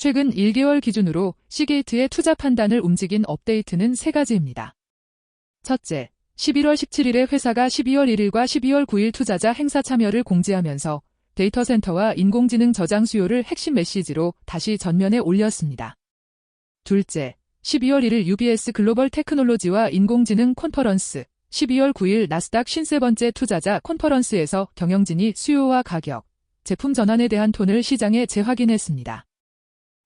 최근 1개월 기준으로 시게이트의 투자 판단을 움직인 업데이트는 세 가지입니다. 첫째, 11월 17일에 회사가 12월 1일과 12월 9일 투자자 행사 참여를 공지하면서 데이터 센터와 인공지능 저장 수요를 핵심 메시지로 다시 전면에 올렸습니다. 둘째, 12월 1일 UBS 글로벌 테크놀로지와 인공지능 컨퍼런스, 12월 9일 나스닥 53번째 투자자 컨퍼런스에서 경영진이 수요와 가격, 제품 전환에 대한 톤을 시장에 재확인했습니다.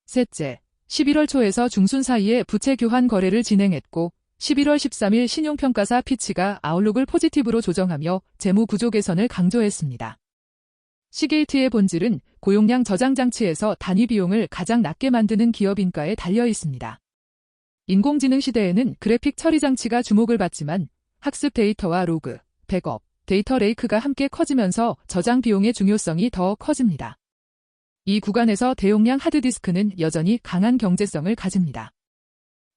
셋째, 11월 초에서 중순 사이에 부채 교환 거래를 진행했고 11월 13일 신용평가사 피치가 아웃룩을 포지티브로 조정하며 재무 구조 개선을 강조했습니다. 시게이트의 본질은 고용량 저장 장치에서 단위 비용을 가장 낮게 만드는 기업 인가에 달려 있습니다. 인공지능 시대에는 그래픽 처리 장치가 주목을 받지만 학습 데이터와 로그, 백업, 데이터 레이크가 함께 커지면서 저장 비용의 중요성이 더 커집니다. 이 구간에서 대용량 하드디스크는 여전히 강한 경제성을 가집니다.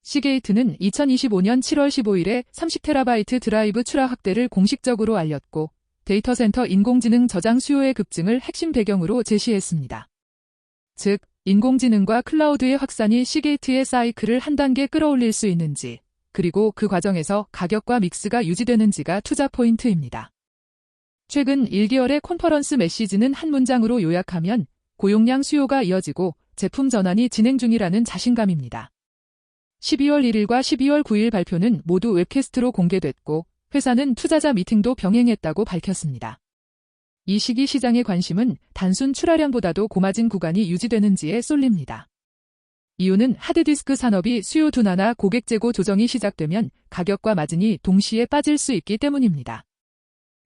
시게이트는 2025년 7월 15일에 30테라바이트 드라이브 출하 확대를 공식적으로 알렸고 데이터 센터 인공지능 저장 수요의 급증을 핵심 배경으로 제시했습니다. 즉, 인공지능과 클라우드의 확산이 시게이트의 사이클을 한 단계 끌어올릴 수 있는지, 그리고 그 과정에서 가격과 믹스가 유지되는지가 투자 포인트입니다. 최근 1개월의 컨퍼런스 메시지는 한 문장으로 요약하면 고용량 수요가 이어지고 제품 전환이 진행 중이라는 자신감입니다. 12월 1일과 12월 9일 발표는 모두 웹캐스트로 공개됐고 회사는 투자자 미팅도 병행했다고 밝혔습니다. 이 시기 시장의 관심은 단순 출하량보다도 고마진 구간이 유지되는지에 쏠립니다. 이유는 하드디스크 산업이 수요 둔화나 고객 재고 조정이 시작되면 가격과 마진이 동시에 빠질 수 있기 때문입니다.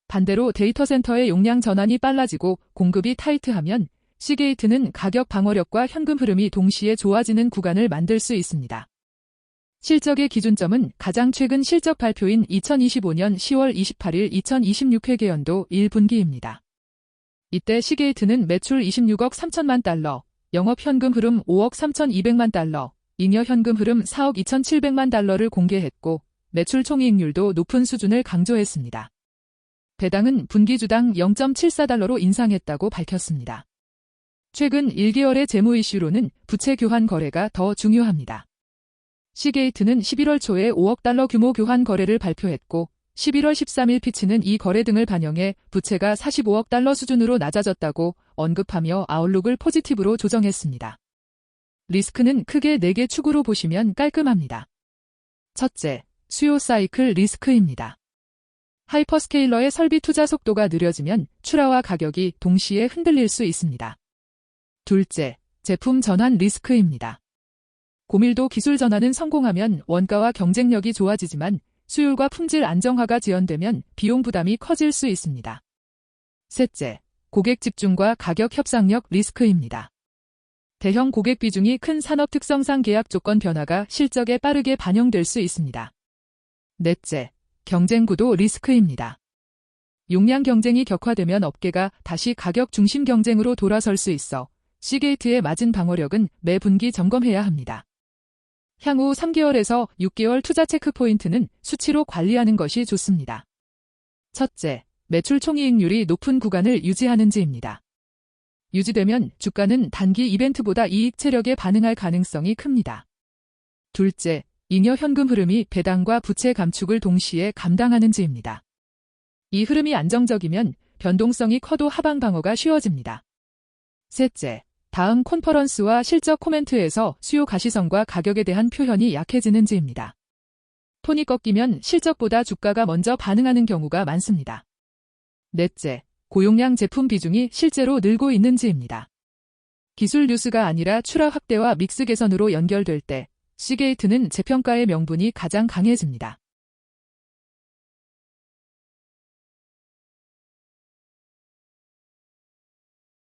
반대로 데이터 센터의 용량 전환이 빨라지고 공급이 타이트하면 시게이트는 가격 방어력과 현금 흐름이 동시에 좋아지는 구간을 만들 수 있습니다. 실적의 기준점은 가장 최근 실적 발표인 2025년 10월 28일 2026회계연도 1분기입니다. 이때 시게이트는 매출 26억 3천만 달러, 영업 현금 흐름 5억 3천2백만 달러, 잉여 현금 흐름 4억 2천7백만 달러를 공개했고 매출 총이익률도 높은 수준을 강조했습니다. 배당은 분기주당 0.74달러로 인상했다고 밝혔습니다. 최근 1개월의 재무 이슈로는 부채 교환 거래가 더 중요합니다. 시게이트는 11월 초에 5억 달러 규모 교환 거래를 발표했고 11월 13일 피치는 이 거래 등을 반영해 부채가 45억 달러 수준으로 낮아졌다고 언급하며 아웃룩을 포지티브로 조정했습니다. 리스크는 크게 4개 축으로 보시면 깔끔합니다. 첫째, 수요 사이클 리스크입니다. 하이퍼스케일러의 설비 투자 속도가 느려지면 출하와 가격이 동시에 흔들릴 수 있습니다. 둘째, 제품 전환 리스크입니다. 고밀도 기술 전환은 성공하면 원가와 경쟁력이 좋아지지만 수율과 품질 안정화가 지연되면 비용 부담이 커질 수 있습니다. 셋째, 고객 집중과 가격 협상력 리스크입니다. 대형 고객 비중이 큰 산업 특성상 계약 조건 변화가 실적에 빠르게 반영될 수 있습니다. 넷째, 경쟁 구도 리스크입니다. 용량 경쟁이 격화되면 업계가 다시 가격 중심 경쟁으로 돌아설 수 있어 시게이트의 맞은 방어력은 매 분기 점검해야 합니다. 향후 3개월에서 6개월 투자 체크 포인트는 수치로 관리하는 것이 좋습니다. 첫째, 매출 총이익률이 높은 구간을 유지하는지입니다. 유지되면 주가는 단기 이벤트보다 이익 체력에 반응할 가능성이 큽니다. 둘째, 잉여 현금 흐름이 배당과 부채 감축을 동시에 감당하는지입니다. 이 흐름이 안정적이면 변동성이 커도 하방 방어가 쉬워집니다. 셋째, 다음 콘퍼런스와 실적 코멘트에서 수요 가시성과 가격에 대한 표현이 약해지는지입니다. 톤이 꺾이면 실적보다 주가가 먼저 반응하는 경우가 많습니다. 넷째, 고용량 제품 비중이 실제로 늘고 있는지입니다. 기술 뉴스가 아니라 출하 확대와 믹스 개선으로 연결될 때 시게이트는 재평가의 명분이 가장 강해집니다.